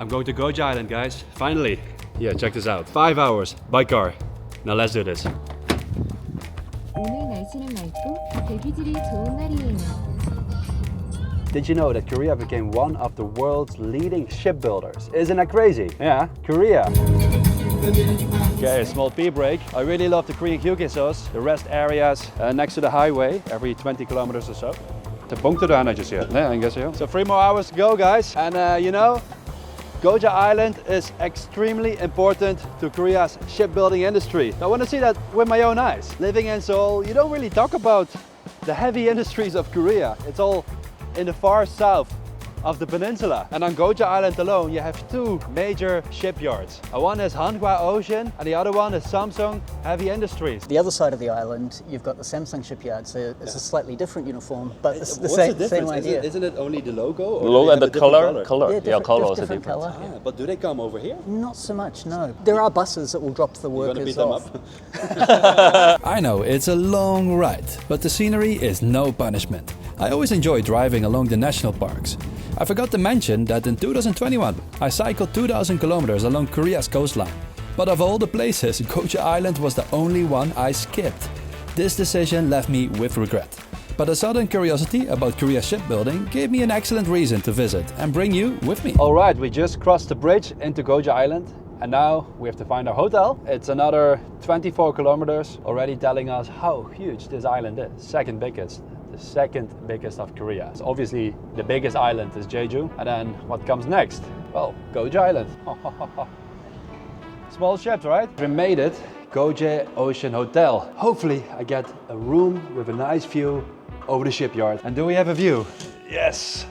I'm going to Goja Island, guys. Finally. Yeah, check this out. Five hours by car. Now let's do this. 오늘 날씨는 맑고 대기질이 좋은 날이에요. Did you know that Korea became one of the world's leading shipbuilders? Isn't that crazy? Yeah, Korea. Okay, small pee break. I really love the Korean Kyukisos, the rest areas uh, next to the highway, every 20 kilometers or so. De punkten daar netjes hier. Nee, I guess so. So three more hours to go, guys. And uh, you know, Goja Island is extremely important to Korea's shipbuilding industry. I want to see that with my own eyes. Living in Seoul, you don't really talk about the heavy industries of Korea. It's all in the far south of the peninsula. And on Goja Island alone, you have two major shipyards. One is Hanwha Ocean, and the other one is Samsung Heavy Industries. The other side of the island, you've got the Samsung shipyard, so it's a slightly different uniform, but it's the What's same, the same difference? idea. Isn't, isn't it only the logo? Or The logo and the a color, color, yeah, yeah, different, color just also different different. color. Ah, but do they come over here? Not so much, no. There are buses that will drop the workers beat them off. up? I know, it's a long ride, but the scenery is no punishment. I always enjoy driving along the national parks. I forgot to mention that in 2021 I cycled 2000 kilometers along Korea's coastline. But of all the places, Goja Island was the only one I skipped. This decision left me with regret. But a sudden curiosity about Korea's shipbuilding gave me an excellent reason to visit and bring you with me. All right, we just crossed the bridge into Goja Island. And now we have to find our hotel. It's another 24 kilometers, already telling us how huge this island is. Second biggest, second biggest of Korea. So obviously, the biggest island is Jeju. And then what comes next? Well, Goja Island. Small ships, right? We made it. Goje Ocean Hotel. Hopefully, I get a room with a nice view over the shipyard. And do we have a view? Yes.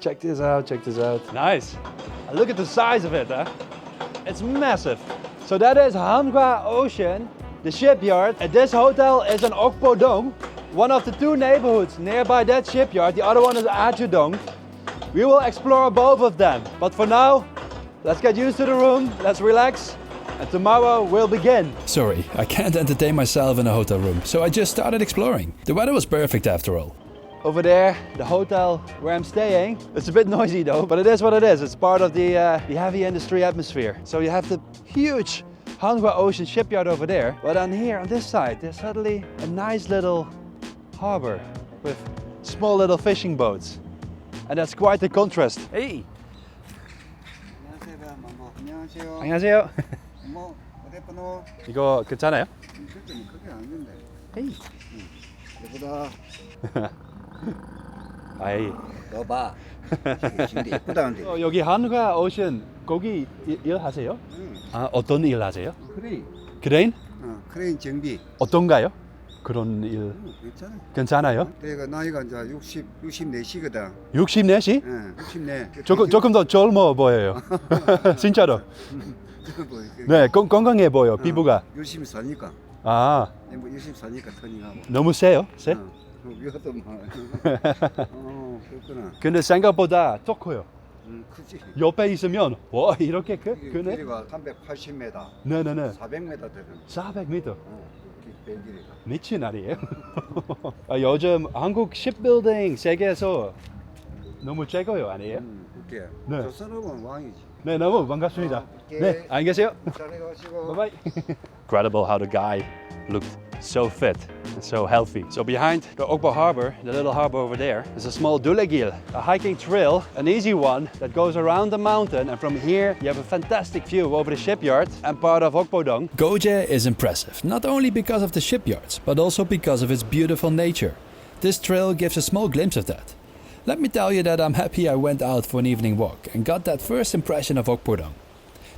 Check this out, check this out. Nice. Look at the size of it, huh? It's massive. So that is Hanwha Ocean, the shipyard. And this hotel is an Okpo Okpodong, one of the two neighborhoods nearby that shipyard. The other one is Ajudong. We will explore both of them. But for now, let's get used to the room, let's relax, and tomorrow we'll begin. Sorry, I can't entertain myself in a hotel room, so I just started exploring. The weather was perfect after all. Over there, the hotel where I'm staying. It's a bit noisy though, but it is what it is. It's part of the, uh, the heavy industry atmosphere. So you have the huge Hanwha Ocean shipyard over there. But on here, on this side, there's suddenly a nice little harbor with small little fishing boats. And that's quite the contrast. Hey! 안녕하세요. 뭐, 안녕하세요. 안녕하세요. 뭐 어디 번호? 이거 괜찮아요? 그게 그게 아닌데. 헤이. 예쁘다. 아이. 너 봐. 진짜 예쁘다는데. 어, 여기 한화 오션 거기 일, 일 하세요? 응. 아 어떤 일 하세요? 크레인. 크레인? 어, 크레인 정비. 어떤가요? 그런 일 응, 괜찮아. 괜찮아요? 내가 나이가 이제 60 64시거든. 64시? 응, 64. 조금 조금 더 젊어 보여요. 진짜로. 뭐, 네, 건, 건강해 보여 피부가. 열심히 사니까. 아 뭐 열심히 사니까 터닝하고. 너무 세요? 세? 어, 이것도 뭐. 어, 그렇구나. 근데 생각보다 조금요. 음, 크지. 옆에 있으면 와 이렇게 크? 크네? 길이가 380m, 네네네. 400m 되는. 400m. 어, 배 길이가. 미친 날이에요. 아, 요즘 한국 십빌딩 세계에서 너무 최고요 아니에요? 음. 네. 조선업은 왕이지. 네 너무 반갑습니다. 오케이. 네 안녕히 계세요. 잘 가시고. Bye bye. Incredible how the guy looked so fit and so healthy. So behind the Okbo Harbor, the little harbor over there, is a small Dulegil, a hiking trail, an easy one that goes around the mountain. And from here, you have a fantastic view over the shipyard and part of Okbodong. Goje is impressive, not only because of the shipyards, but also because of its beautiful nature. This trail gives a small glimpse of that. Let me tell you that I'm happy I went out for an evening walk and got that first impression of Okpudong.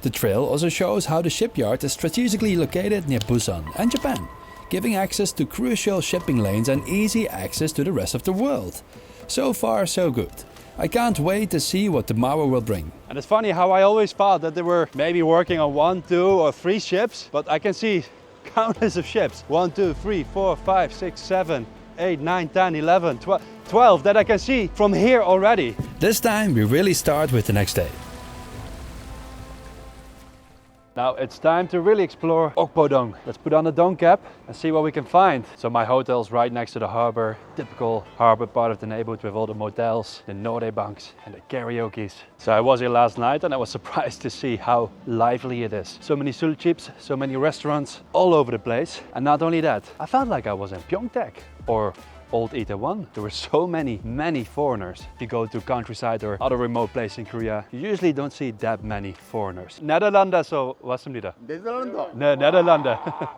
The trail also shows how the shipyard is strategically located near Busan and Japan, giving access to crucial shipping lanes and easy access to the rest of the world. So far, so good. I can't wait to see what tomorrow will bring. And it's funny how I always thought that they were maybe working on one, two, or three ships, but I can see countless of ships. One, two, three, four, five, six, seven, eight, nine, 10, 11, 12, 12 that I can see from here already. This time, we really start with the next day. Now it's time to really explore Okbodong. Let's put on the dome cap and see what we can find. So my hotel is right next to the harbor, typical harbor part of the neighborhood with all the motels, the Norebanks and the karaoke's. So I was here last night and I was surprised to see how lively it is. So many sulchips, so many restaurants all over the place. And not only that, I felt like I was in Pyeongtaek or Old Itaewon. There were so many, many foreigners. If you go to countryside or other remote place in Korea, you usually don't see that many foreigners. 네덜란드에서 왔습니다. 네덜란드. 네, 네덜란드.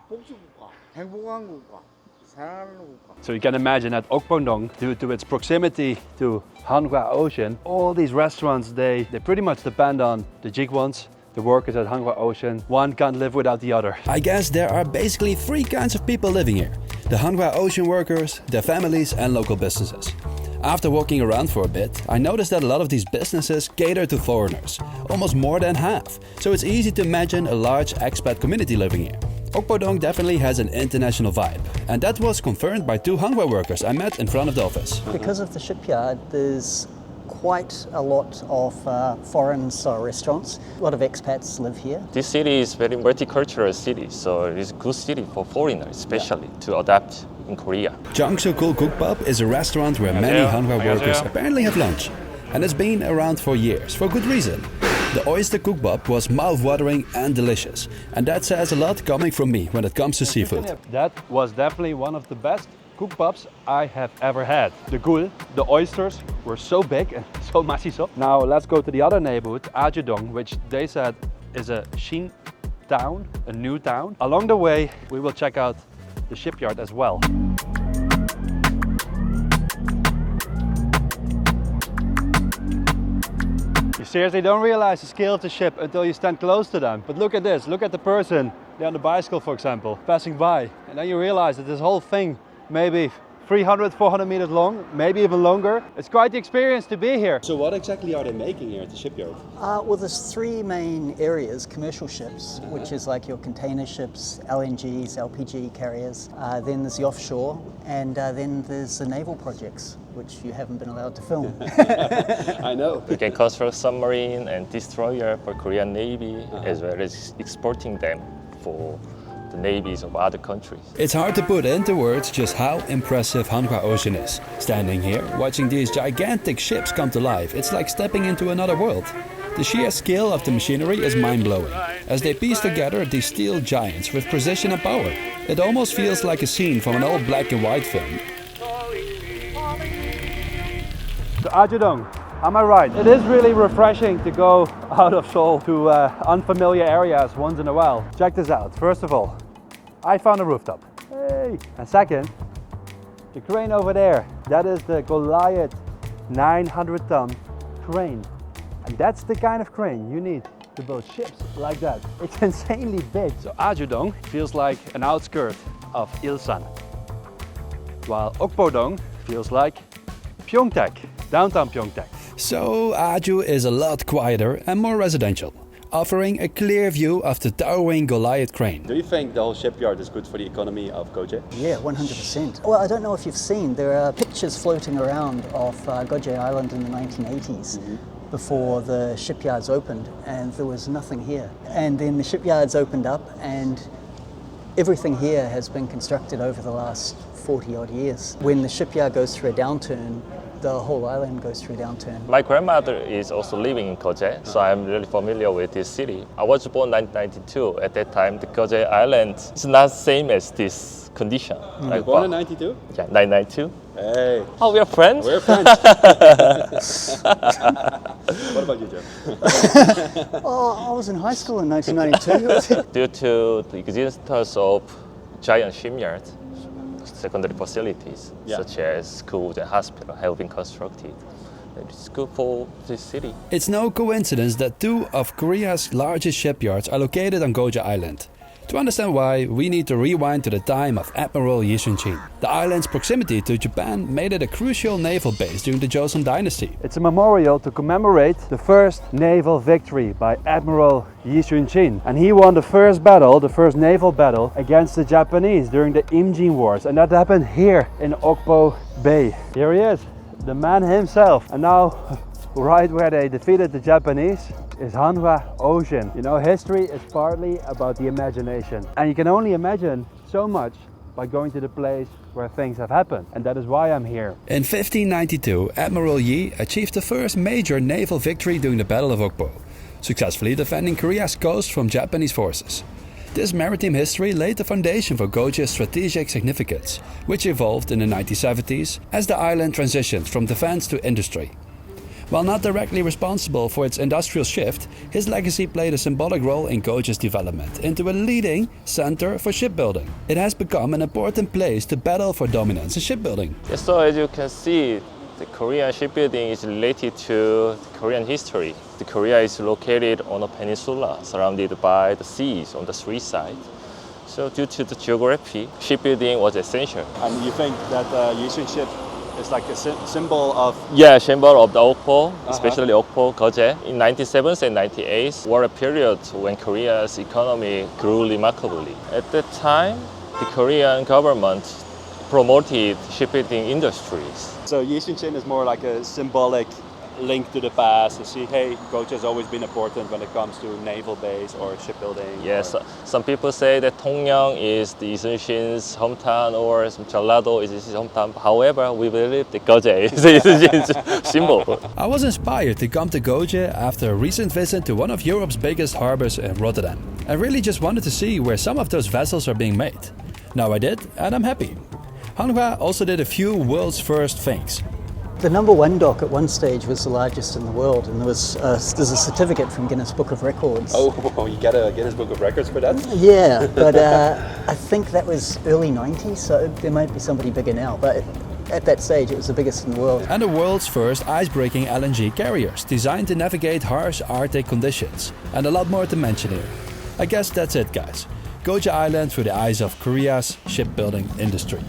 복지국가, 행복한 국가, 사랑하는 국가. So you can imagine at Okbondong, due to its proximity to Hanwha Ocean, all these restaurants, they, they pretty much depend on the Jikwons, the workers at Hanwha Ocean. One can't live without the other. I guess there are basically three kinds of people living here the Hanwha Ocean workers, their families, and local businesses. After walking around for a bit, I noticed that a lot of these businesses cater to foreigners, almost more than half, so it's easy to imagine a large expat community living here. Okbodong definitely has an international vibe, and that was confirmed by two Hanwha workers I met in front of the office. Because of the shipyard, there's quite a lot of uh, foreign style restaurants. A lot of expats live here. This city is very multicultural city, so it's a good city for foreigners, especially to adapt in Korea. Jiangsu Cool Cook Pub is a restaurant where many Hanwha workers apparently have lunch, and it's been around for years for good reason. The oyster cookbap was mouth-watering and delicious, and that says a lot coming from me when it comes to seafood. That was definitely one of the best cookbops I have ever had. The gul, the oysters were so big and so massiso. Now let's go to the other neighborhood, Ajudong, which they said is a Shin town, a new town. Along the way, we will check out the shipyard as well. You seriously don't realize the scale of the ship until you stand close to them. But look at this, look at the person there on the bicycle, for example, passing by. And then you realize that this whole thing, maybe 300, 400 meters long, maybe even longer. It's quite the experience to be here. So what exactly are they making here at the shipyard? Uh, well, there's three main areas commercial ships, which is like your container ships, LNGs, LPG carriers. Uh, then there's the offshore, and uh, then there's the naval projects, which you haven't been allowed to film. I know. We can construct submarine and destroyer for Korean Navy, Uh-huh. as well as exporting them for the navies of other countries. It's hard to put into words just how impressive Hanwha Ocean is. Standing here, watching these gigantic ships come to life, it's like stepping into another world. The sheer scale of the machinery is mind-blowing. As they piece together these steel giants with precision and power, it almost feels like a scene from an old black and white film. So Ajudong, am I right? It is really refreshing to go out of Seoul to uh, unfamiliar areas once in a while. Check this out. First of all, I found a rooftop. Hey! And second, the crane over there. That is the Goliath 900 ton crane. And that's the kind of crane you need to build ships like that. It's insanely big. So Ajudong feels like an outskirt of Ilsan, while Okbodong feels like Pyeongtaek, downtown Pyeongtaek. So Aju is a lot quieter and more residential, offering a clear view of the towering Goliath crane. Do you think the whole shipyard is good for the economy of Goje? yeah, 100%. Well, I don't know if you've seen, there are pictures floating around of uh, Goje Island in the 1980s. Before the shipyards opened, and there was nothing here. And then the shipyards opened up, and everything here has been constructed over the last 40 odd years. When the shipyard goes through a downturn, the whole island goes through a downturn. My grandmother is also living in Koje, so mm. I'm really familiar with this city. I was born 1992. At that time, the Koje Island is not same as this condition. Mm. Like, wow. 92? Yeah, 1992. Hey, Oh, we are friends? we're friends. what about you, Joe? Oh, I was in high school in 1992. Due to the existence of giant shipyard, secondary facilities Yeah. such as schools and hospitals have been constructed. It's good for this city. It's no coincidence that two of Korea's largest shipyards are located on Goja Island. To understand why, we need to rewind to the time of Admiral Yi Sun-chin. The island's proximity to Japan made it a crucial naval base during the Joseon dynasty. It's a memorial to commemorate the first naval victory by Admiral Yi Sun-chin. And he won the first battle, the first naval battle against the Japanese during the Imjin Wars. And that happened here in Okpo Bay. Here he is, the man himself. And now right where they defeated the Japanese, is Hanwha Ocean. You know, history is partly about the imagination. And you can only imagine so much by going to the place where things have happened. And that is why I'm here. In 1592, Admiral Yi achieved the first major naval victory during the Battle of Okpo, successfully defending Korea's coast from Japanese forces. This maritime history laid the foundation for Goje's strategic significance, which evolved in the 1970s as the island transitioned from defense to industry. While not directly responsible for its industrial shift, his legacy played a symbolic role in Goje's development into a leading center for shipbuilding. It has become an important place to battle for dominance in shipbuilding. Yeah, so as you can see, the Korean shipbuilding is related to the Korean history. The Korea is located on a peninsula surrounded by the seas on the three sides. So due to the geography, shipbuilding was essential. And you think that uh, Yisun ship is like a symbol of Yeah, symbol of the Okpo, uh-huh. especially Okpo, Goje. In 97 and 98 were a period when Korea's economy grew remarkably. At that time, the Korean government promoted shipbuilding industries. So Yisun is more like a symbolic link to the past to see, hey, Goche has always been important when it comes to naval base or shipbuilding. Yes, or- some people say that Tongyang is the Isun Shin's hometown or some Jeollado is his hometown. However, we believe the Goje is the Isun Shin's symbol. I was inspired to come to Goje after a recent visit to one of Europe's biggest harbors in Rotterdam. I really just wanted to see where some of those vessels are being made. Now I did, and I'm happy. Hanwha also did a few world's first things. The number one dock at one stage was the largest in the world, and there was uh, there's a certificate from Guinness Book of Records. Oh, you get a Guinness Book of Records for that? Yeah, but uh, I think that was early 90s, so there might be somebody bigger now. But at that stage, it was the biggest in the world. and the world's first ice-breaking LNG carriers designed to navigate harsh Arctic conditions, and a lot more to mention here. I guess that's it, guys. Goja Island through the eyes of Korea's shipbuilding industry.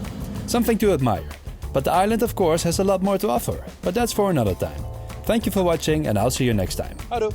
Something to admire. But the island, of course, has a lot more to offer, but that's for another time. Thank you for watching, and I'll see you next time. Hallo.